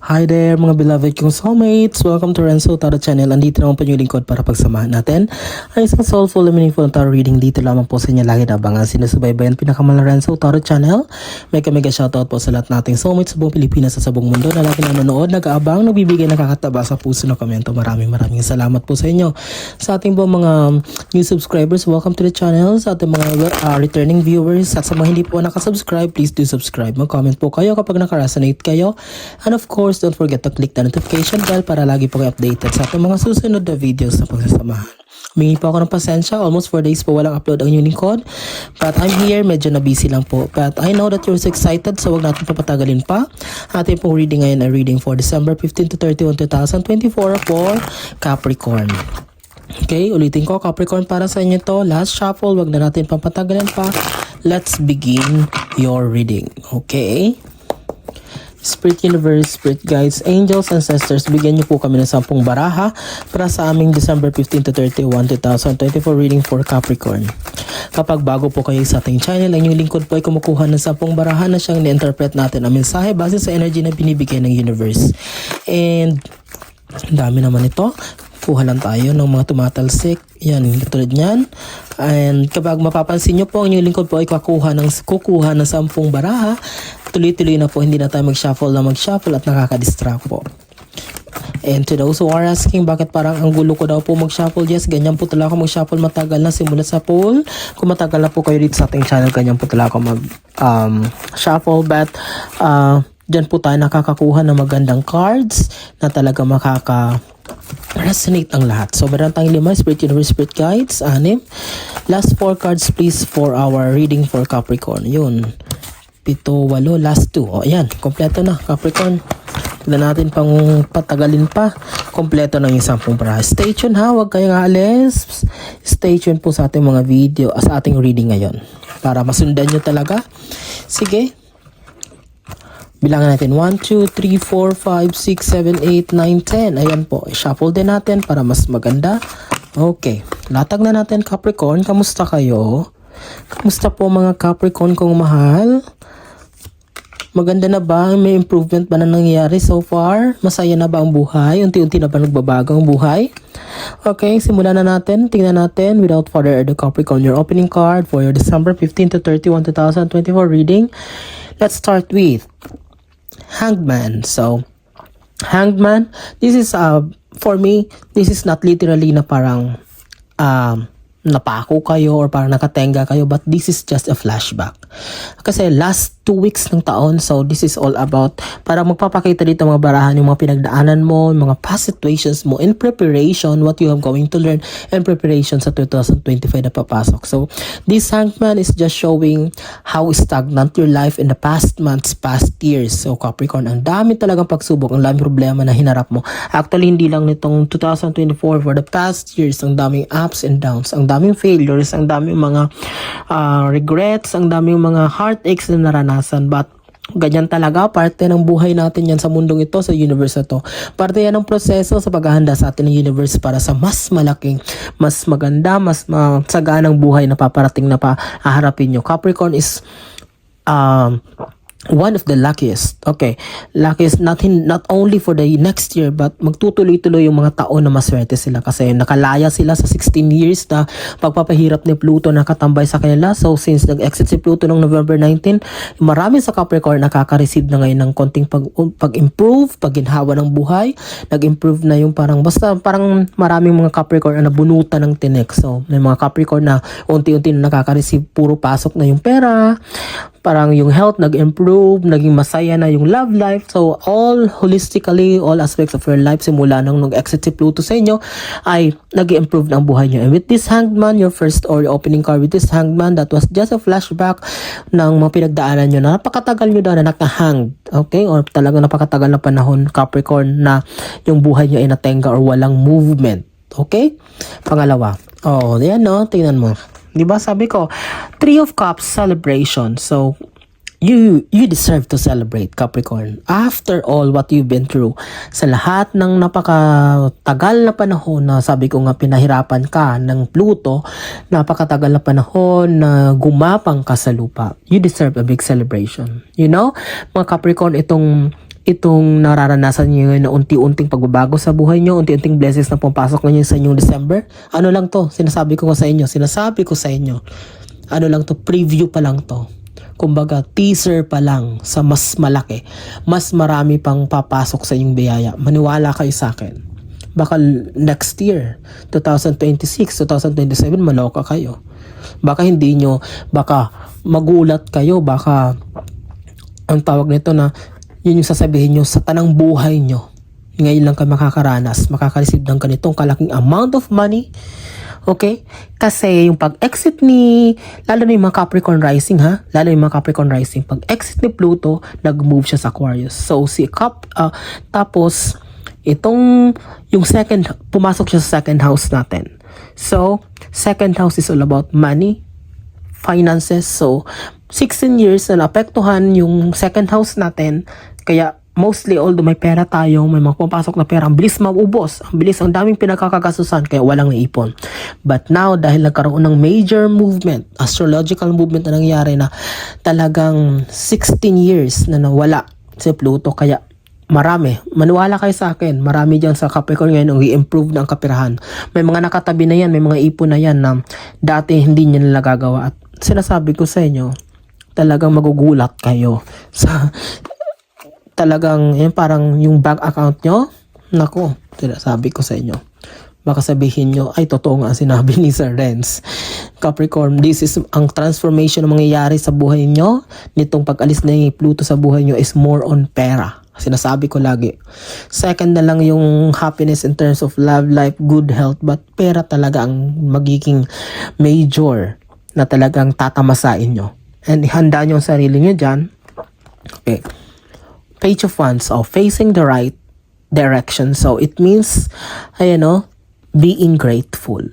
Hi there mga beloved kong soulmates! Welcome to Renzo Tarot Channel. Andito naman po yung lingkod para pagsamahan natin ang isang soulful and meaningful tarot reading dito lamang po sa inyo lagi na abangan sinusubaybayan pinakamalang Renzo Tarot Channel. Mega mega shoutout po sa lahat nating soulmates sa buong Pilipinas at sa buong mundo na lagi nanonood, nag-aabang, nagbibigay nakakataba sa puso na komento. Maraming maraming salamat po sa inyo. Sa ating po mga new subscribers, welcome to the channel. Sa ating mga uh, returning viewers at sa mga hindi po nakasubscribe, please do subscribe. Mag-comment po kayo kapag nakaresonate kayo. And of course, don't forget to click the notification bell para lagi po kayo updated sa ating mga susunod na videos na pagsasamahan. Humingi po ako ng pasensya. Almost 4 days po walang upload ang lingkod. But I'm here. Medyo na busy lang po. But I know that you're so excited so wag natin papatagalin pa. Ating pong reading ngayon ay reading for December 15 to 31, 2024 for Capricorn. Okay, ulitin ko, Capricorn para sa inyo to. Last shuffle, wag na natin papatagalin pa. Let's begin your reading. Okay? Spirit Universe, Spirit Guides, Angels, Ancestors, bigyan niyo po kami ng sampung baraha para sa aming December 15 to 31, 2024 reading for Capricorn. Kapag bago po kayo sa ating channel, ang inyong lingkod po ay kumukuha ng sampung baraha na siyang ni-interpret natin ang mensahe base sa energy na binibigay ng universe. And ang dami naman ito. Kuha lang tayo ng mga tumatalsik. Yan, tulad niyan. And kapag mapapansin nyo po, ang inyong lingkod po ay kukuha ng, kukuha ng sampung baraha. Tuloy-tuloy na po, hindi na tayo mag-shuffle na mag-shuffle at nakaka-distract po. And to those who are asking, bakit parang ang gulo ko daw po mag-shuffle? Yes, ganyan po talaga mag-shuffle matagal na simula sa poll. Kung matagal na po kayo dito sa ating channel, ganyan po talaga mag-shuffle. But, uh, dyan po tayo nakakakuha ng magandang cards na talaga makaka resonate ang lahat. So, meron tayong lima, Spirit Universe, Spirit Guides, anim. Last four cards please for our reading for Capricorn. Yun. Pito, walo, last two. O, ayan. Kompleto na, Capricorn. Tignan natin pang patagalin pa. Kompleto na yung sampung para. Stay tuned ha, huwag kayong alis. Stay tuned po sa ating mga video, sa ating reading ngayon. Para masundan nyo talaga. Sige, Bilangan natin 1, 2, 3, 4, 5, 6, 7, 8, 9, 10. Ayan po. Shuffle din natin para mas maganda. Okay. Latag na natin Capricorn. Kamusta kayo? Kamusta po mga Capricorn kong mahal? Maganda na ba? May improvement ba na nangyayari so far? Masaya na ba ang buhay? Unti-unti na ba nagbabago ang buhay? Okay, simulan na natin. Tingnan natin without further ado Capricorn, your opening card for your December 15 to 31, 2024 reading. Let's start with Hangman. So, Hangman, this is uh for me, this is not literally na parang um napako kayo or parang nakatenga kayo but this is just a flashback. Kasi last two weeks ng taon so this is all about parang magpapakita dito mga barahan yung mga pinagdaanan mo, yung mga past situations mo in preparation what you have going to learn in preparation sa 2025 na papasok. So this hangman is just showing how stagnant your life in the past months, past years. So Capricorn, ang dami talagang pagsubok, ang dami problema na hinarap mo. Actually, hindi lang nitong 2024 for the past years, ang daming ups and downs, ang daming failures, ang daming mga uh, regrets, ang daming mga heartaches na naranasan. But Ganyan talaga, parte ng buhay natin yan sa mundong ito, sa universe na to. Parte yan ng proseso sa paghahanda sa atin ng universe para sa mas malaking, mas maganda, mas masaganang buhay na paparating na pa haharapin nyo. Capricorn is um, one of the luckiest. Okay, luckiest not in, not only for the next year but magtutuloy-tuloy yung mga taon na maswerte sila kasi nakalaya sila sa 16 years na pagpapahirap ni Pluto na katambay sa kanila. So since nag-exit si Pluto noong November 19, marami sa Capricorn nakaka-receive na ngayon ng konting pag, pag-improve, pagginhawa ng buhay. Nag-improve na yung parang basta parang maraming mga Capricorn na nabunutan ng tinik. So may mga Capricorn na unti-unti na nakaka-receive puro pasok na yung pera, parang yung health nag-improve, naging masaya na yung love life. So, all holistically, all aspects of your life, simula nang nag-exit si Pluto sa inyo, ay nag-improve na ang buhay nyo. And with this hangman, your first or opening card with this hangman, that was just a flashback ng mga pinagdaanan nyo na napakatagal nyo daw na nakahang. Okay? Or talagang napakatagal na panahon, Capricorn, na yung buhay nyo ay natenga or walang movement. Okay? Pangalawa. Oh, yan no. Tingnan mo. 'Di ba sabi ko, Three of Cups celebration. So you you deserve to celebrate Capricorn. After all what you've been through, sa lahat ng napakatagal na panahon na sabi ko nga pinahirapan ka ng Pluto, napakatagal na panahon na gumapang ka sa lupa. You deserve a big celebration. You know, mga Capricorn itong itong nararanasan niyo ngayon na unti-unting pagbabago sa buhay niyo, unti-unting blessings na pumapasok ngayon sa inyong December. Ano lang to, sinasabi ko sa inyo, sinasabi ko sa inyo. Ano lang to, preview pa lang to. Kumbaga, teaser pa lang sa mas malaki. Mas marami pang papasok sa inyong biyaya. Maniwala kayo sa akin. Baka next year, 2026, 2027, maloka kayo. Baka hindi nyo, baka magulat kayo, baka ang tawag nito na yun yung sasabihin nyo sa tanang buhay nyo. Ngayon lang kayo makakaranas, makaka-receive ng ganitong kalaking amount of money. Okay? Kasi yung pag-exit ni, lalo na yung mga Capricorn rising ha, lalo yung mga Capricorn rising, pag-exit ni Pluto, nag-move siya sa Aquarius. So si Cap, ah, tapos, itong, yung second, pumasok siya sa second house natin. So, second house is all about money, finances. So, 16 years na naapektuhan yung second house natin. Kaya, mostly, although may pera tayo, may mga pumapasok na pera, ang bilis maubos. Ang bilis, ang daming pinagkakagasusan, kaya walang naipon. But now, dahil nagkaroon ng major movement, astrological movement na nangyari na talagang 16 years na nawala si Pluto, kaya marami. Maniwala kayo sa akin. Marami dyan sa Capricorn ngayon ang i-improve ng kapirahan. May mga nakatabi na yan, may mga ipon na yan na dati hindi nyo nila gagawa. At sinasabi ko sa inyo, talagang magugulat kayo sa talagang yun, parang yung bank account nyo. Nako, sinasabi ko sa inyo. Baka sabihin nyo, ay totoo nga sinabi ni Sir Renz. Capricorn, this is ang transformation na mangyayari sa buhay nyo. Nitong pag-alis yung Pluto sa buhay nyo is more on pera. Sinasabi ko lagi. Second na lang yung happiness in terms of love, life, good health. But pera talaga ang magiging major na talagang tatamasain nyo. And handa nyo ang sarili nyo dyan. Okay. Page of Wands, oh, facing the right direction. So, it means, ayan o, being grateful.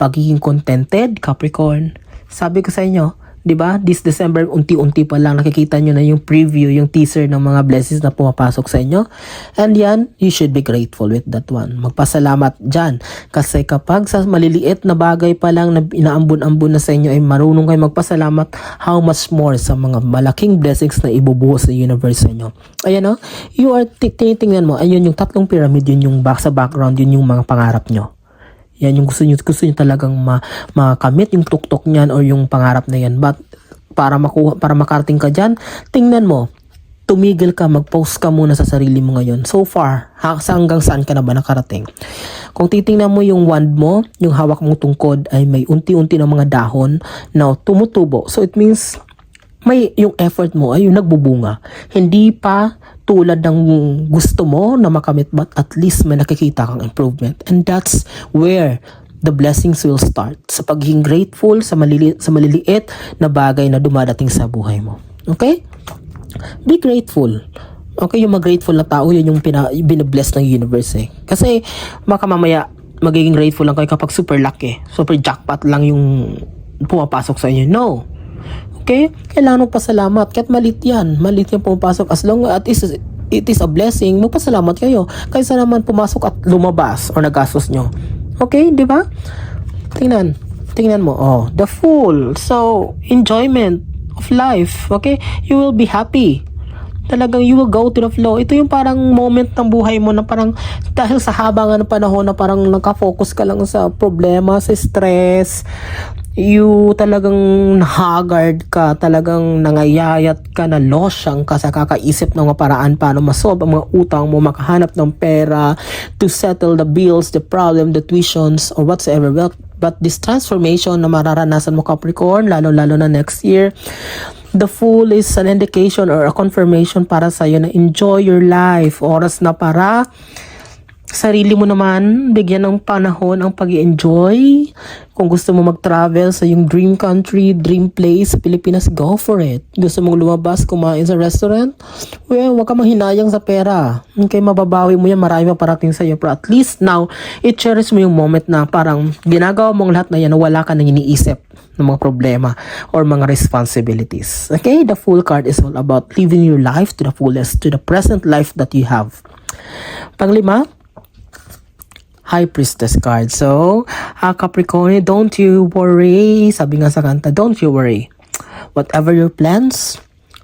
Pagiging contented, Capricorn. Sabi ko sa inyo, di ba, this December, unti-unti pa lang nakikita nyo na yung preview, yung teaser ng mga blessings na pumapasok sa inyo. And yan, you should be grateful with that one. Magpasalamat dyan. Kasi kapag sa maliliit na bagay pa lang na inaambun-ambun na sa inyo ay marunong kayo magpasalamat, how much more sa mga malaking blessings na ibubuhos sa universe sa inyo. Ayan o, you are tinitingnan mo, ayun yung tatlong pyramid, yun yung back sa background, yun yung mga pangarap nyo. Yan yung gusto niyo gusto niyo talagang ma makamit yung tuktok niyan or yung pangarap na yan. But para makuha para makarating ka diyan, tingnan mo. Tumigil ka, mag-post ka muna sa sarili mo ngayon. So far, hanggang saan ka na ba nakarating? Kung titingnan mo yung wand mo, yung hawak mong tungkod ay may unti-unti ng mga dahon na tumutubo. So it means may yung effort mo ay yung nagbubunga. Hindi pa tulad ng gusto mo na makamit but at least may nakikita kang improvement. And that's where the blessings will start. Sa pagiging grateful sa, malili sa maliliit na bagay na dumadating sa buhay mo. Okay? Be grateful. Okay, yung mag-grateful na tao, yun yung pina, binabless ng universe eh. Kasi, baka mamaya, magiging grateful lang kayo kapag super lucky. Super jackpot lang yung pumapasok sa inyo. No. Okay? Kailangan mong pasalamat. Kahit malit yan. Malit yung pumapasok. As long as it is, it is a blessing, magpasalamat kayo. Kaysa naman pumasok at lumabas or nagastos nyo. Okay? Di ba? Tingnan. Tingnan mo. Oh, the fool. So, enjoyment of life. Okay? You will be happy talagang you will go to the flow. Ito yung parang moment ng buhay mo na parang dahil sa haba ng panahon na parang nakafocus ka lang sa problema, sa stress, you talagang haggard ka, talagang nangayayat ka na losyang ka sa kakaisip ng mga paraan paano masolve ang mga utang mo, makahanap ng pera to settle the bills, the problem, the tuitions, or whatsoever. But, but this transformation na mararanasan mo Capricorn, lalo-lalo na next year, the fool is an indication or a confirmation para sa'yo na enjoy your life. Oras na para sarili mo naman, bigyan ng panahon ang pag enjoy Kung gusto mo mag-travel sa yung dream country, dream place sa Pilipinas, go for it. Gusto mong lumabas, kumain sa restaurant, well, wag ka mahinayang sa pera. Okay, mababawi mo yan, marami pa parating sa'yo. Pero at least now, i-cherish mo yung moment na parang ginagawa mong lahat na yan wala ka nang iniisip ng mga problema or mga responsibilities. Okay, the full card is all about living your life to the fullest, to the present life that you have. Panglima, High Priestess card. So, uh, Capricorn, don't you worry. Sabi nga sa kanta, don't you worry. Whatever your plans,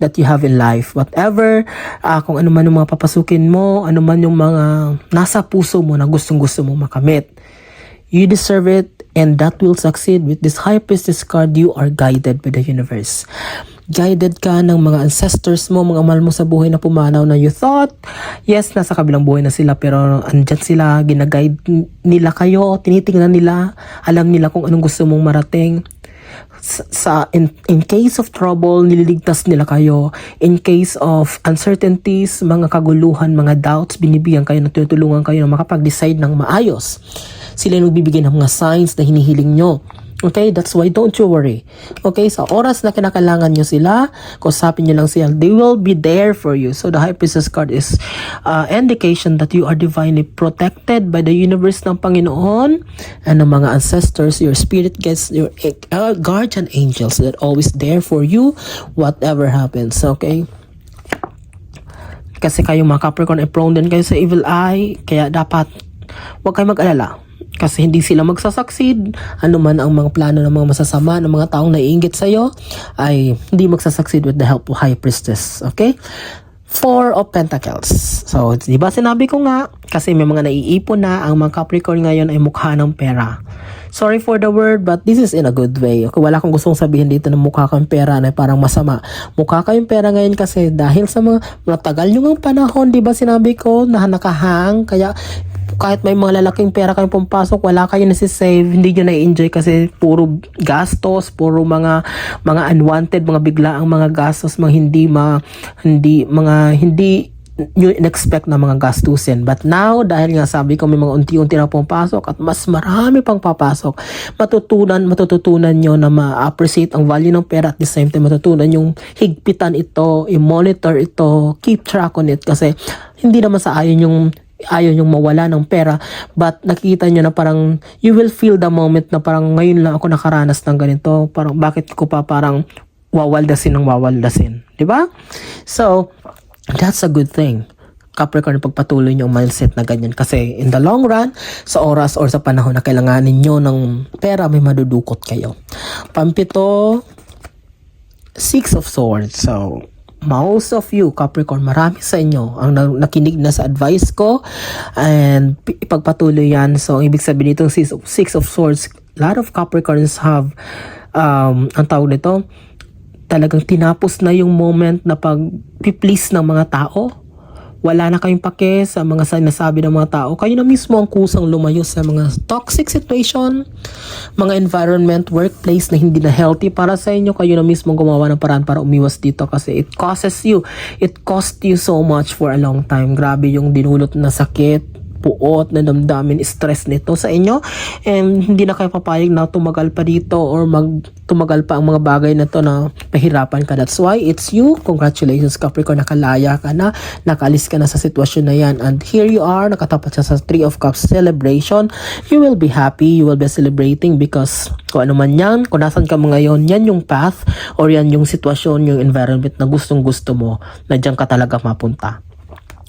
that you have in life. Whatever, ah, kung ano man yung mga papasukin mo, ano man yung mga nasa puso mo na gustong gusto mo makamit. You deserve it and that will succeed. With this high priestess card, you are guided by the universe. Guided ka ng mga ancestors mo, mga mahal mo sa buhay na pumanaw na you thought, yes, nasa kabilang buhay na sila, pero andyan sila, ginaguide nila kayo, tinitingnan nila, alam nila kung anong gusto mong marating sa in, in case of trouble, nililigtas nila kayo. In case of uncertainties, mga kaguluhan, mga doubts, binibigyan kayo na tinutulungan kayo na makapag-decide ng maayos. Sila yung nagbibigay ng mga signs na hinihiling nyo. Okay, that's why don't you worry. Okay, sa oras na kinakailangan nyo sila, kusapin nyo lang sila, they will be there for you. So the High Priestess card is uh, indication that you are divinely protected by the universe ng Panginoon and ng mga ancestors, your spirit guides, your uh, guardian angels that always there for you, whatever happens. Okay? Kasi kayo mga Capricorn ay prone din kayo sa evil eye, kaya dapat huwag kayo mag-alala. Kasi hindi sila magsasucceed. Ano man ang mga plano ng mga masasama, ng mga taong naiingit sa'yo, ay hindi magsasucceed with the help of High Priestess. Okay? Four of Pentacles. So, di ba sinabi ko nga, kasi may mga naiipon na, ang mga Capricorn ngayon ay mukha ng pera. Sorry for the word, but this is in a good way. Okay, wala akong gustong sabihin dito na mukha kang pera na parang masama. Mukha kayong pera ngayon kasi dahil sa mga matagal yung ang panahon, di ba sinabi ko, na nakahang, kaya kahit may mga lalaking pera kayong pumpasok, wala kayo nasisave, hindi nyo na-enjoy kasi puro gastos, puro mga mga unwanted, mga biglaang mga gastos, mga hindi ma hindi mga hindi nyo in-expect na mga gastusin. But now, dahil nga sabi ko may mga unti-unti na pumapasok at mas marami pang papasok, matutunan, matututunan nyo na ma-appreciate ang value ng pera at the same time matutunan yung higpitan ito, i-monitor ito, keep track on it kasi hindi naman sa ayon yung ayaw yung mawala ng pera but nakikita nyo na parang you will feel the moment na parang ngayon lang ako nakaranas ng ganito. Parang bakit ko pa parang wawaldasin ng wawaldasin di ba? So that's a good thing. Capricorn pagpatuloy niyo ang mindset na ganyan. Kasi in the long run sa oras or sa panahon na kailanganin niyo ng pera may madudukot kayo. Pampito Six of Swords. So, most of you, Capricorn, marami sa inyo ang na- nakinig na sa advice ko and ipagpatuloy yan. So, ibig sabihin nitong Six of, Six of Swords, lot of Capricorns have, um, ang tawag nito, talagang tinapos na yung moment na pag-please ng mga tao wala na kayong pake sa mga sinasabi ng mga tao. Kayo na mismo ang kusang lumayo sa mga toxic situation, mga environment, workplace na hindi na healthy para sa inyo. Kayo na mismo gumawa ng paraan para umiwas dito kasi it causes you, it cost you so much for a long time. Grabe yung dinulot na sakit, puot na damdamin, stress nito sa inyo and hindi na kayo papayag na tumagal pa dito or mag tumagal pa ang mga bagay na to na pahirapan ka. That's why it's you. Congratulations Capricorn, nakalaya ka na, nakalis ka na sa sitwasyon na yan and here you are, nakatapat siya sa Three of Cups celebration. You will be happy, you will be celebrating because kung ano man yan, kung nasan ka mo ngayon, yan yung path or yan yung sitwasyon, yung environment na gustong gusto mo na dyan ka talaga mapunta.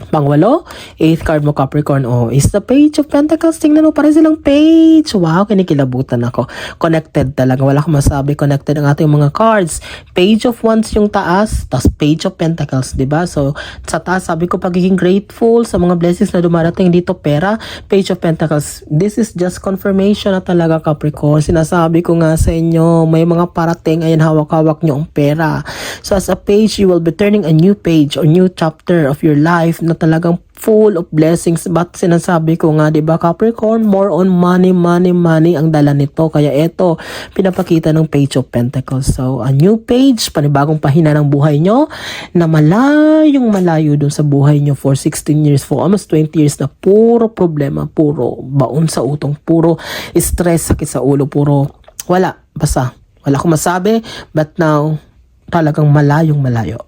Pangwalo, eighth card mo Capricorn, oh, is the page of pentacles. Tingnan mo, parang silang page. Wow, kinikilabutan ako. Connected talaga. Wala akong masabi. Connected ang ating mga cards. Page of wands yung taas, tas page of pentacles, di ba? So, sa taas, sabi ko, pagiging grateful sa mga blessings na dumarating dito, pera, page of pentacles. This is just confirmation na talaga Capricorn. Sinasabi ko nga sa inyo, may mga parating, ayan, hawak-hawak nyo ang pera. So, as a page, you will be turning a new page or new chapter of your life na talagang full of blessings. But sinasabi ko nga, di ba Capricorn, more on money, money, money ang dala nito. Kaya ito, pinapakita ng Page of Pentacles. So, a new page, panibagong pahina ng buhay nyo, na malayong malayo dun sa buhay nyo for 16 years, for almost 20 years na puro problema, puro baon sa utong, puro stress, sakit sa ulo, puro wala. Basta, wala akong masabi. But now, talagang malayong malayo.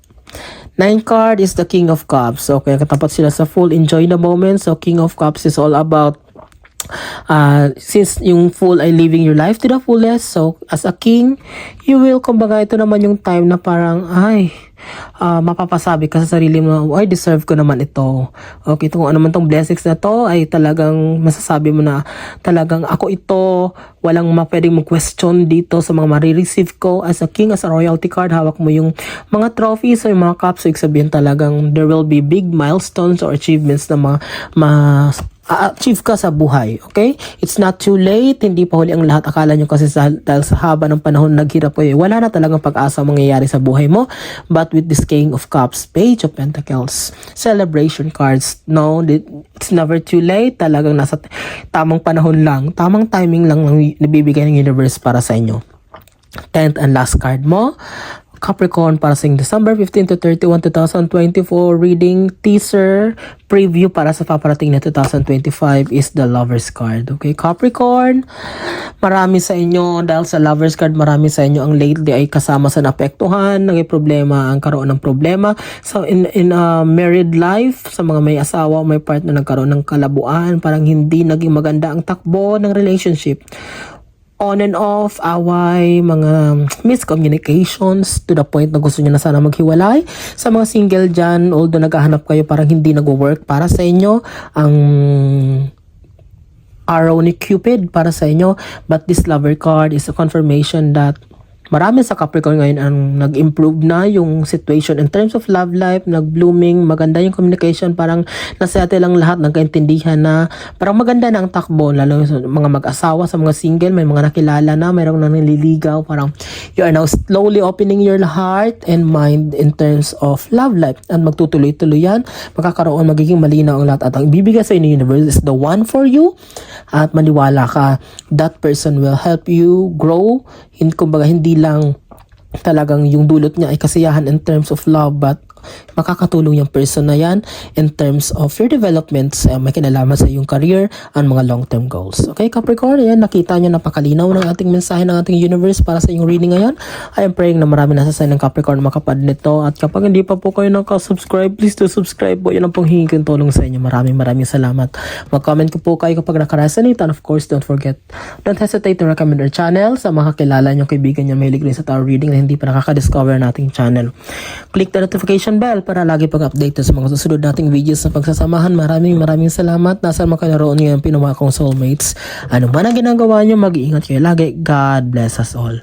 Nine card is the King of Cups. So, kaya katapat sila sa full enjoy the moment. So, King of Cups is all about uh, since yung full ay living your life to the fullest, so as a king, you will, kumbaga, ito naman yung time na parang, ay, ah, mapapasabi ka sa sarili mo, ay, deserve ko naman ito. Okay, kung ano man tong blessings na to, ay talagang masasabi mo na, talagang ako ito, walang ma pwedeng mag-question dito sa mga marireceive ko as a king, as a royalty card, hawak mo yung mga trophies o yung mga cups, so ibig sabihin talagang there will be big milestones or achievements na ma, ma achieve ka sa buhay, okay? It's not too late, hindi pa huli ang lahat. Akala nyo kasi sa, dahil sa haba ng panahon naghirap kayo, wala na talagang pag-asa mangyayari sa buhay mo. But with this King of Cups, Page of Pentacles, celebration cards, no, it's never too late. Talagang nasa tamang panahon lang, tamang timing lang ng nabibigay ng universe para sa inyo. 10th and last card mo, Capricorn para sa December 15 to 31, 2024 reading teaser preview para sa paparating na 2025 is the Lovers card. Okay, Capricorn, marami sa inyo dahil sa Lovers card, marami sa inyo ang lately ay kasama sa naapektuhan, naging problema, ang karoon ng problema. So in in a married life, sa mga may asawa, may partner nagkaroon ng kalabuan, parang hindi naging maganda ang takbo ng relationship on and off, away, mga miscommunications to the point na gusto niyo na sana maghiwalay. Sa mga single dyan, although naghahanap kayo parang hindi nag-work para sa inyo, ang arrow ni Cupid para sa inyo. But this lover card is a confirmation that marami sa Capricorn ngayon ang nag-improve na yung situation in terms of love life, nag-blooming, maganda yung communication, parang nasete lang lahat, nagkaintindihan na, parang maganda na ang takbo, lalo sa mga mag-asawa, sa mga single, may mga nakilala na, mayroong nang nililigaw, parang you are now slowly opening your heart and mind in terms of love life. And magtutuloy-tuloy yan, magkakaroon, magiging malinaw ang lahat. At ang ibibigay sa inyo universe is the one for you, at maniwala ka, that person will help you grow, hindi, kumbaga, hindi lang talagang yung dulot niya ay kasiyahan in terms of love but makakatulong yung person na yan in terms of your developments uh, may kinalaman sa iyong career and mga long-term goals. Okay, Capricorn, yan, nakita nyo napakalinaw ng ating mensahe ng ating universe para sa iyong reading ngayon. I am praying na marami nasa ng Capricorn makapad nito at kapag hindi pa po kayo nakasubscribe, please do subscribe po. Yan ang pong hingin kong tulong sa inyo. Maraming maraming salamat. Mag-comment ko po kayo kapag nakaresonate and of course, don't forget, don't hesitate to recommend our channel sa mga kakilala nyo kaibigan nyo mahilig rin sa tarot reading na hindi pa nakaka-discover nating channel. Click the notification bell para lagi pag-update sa mga susunod nating videos na pagsasamahan. Maraming maraming salamat. Nasa makanaroon ngayon pinuha kong soulmates. Ano man ang ginagawa nyo, mag-iingat kayo lagi. God bless us all.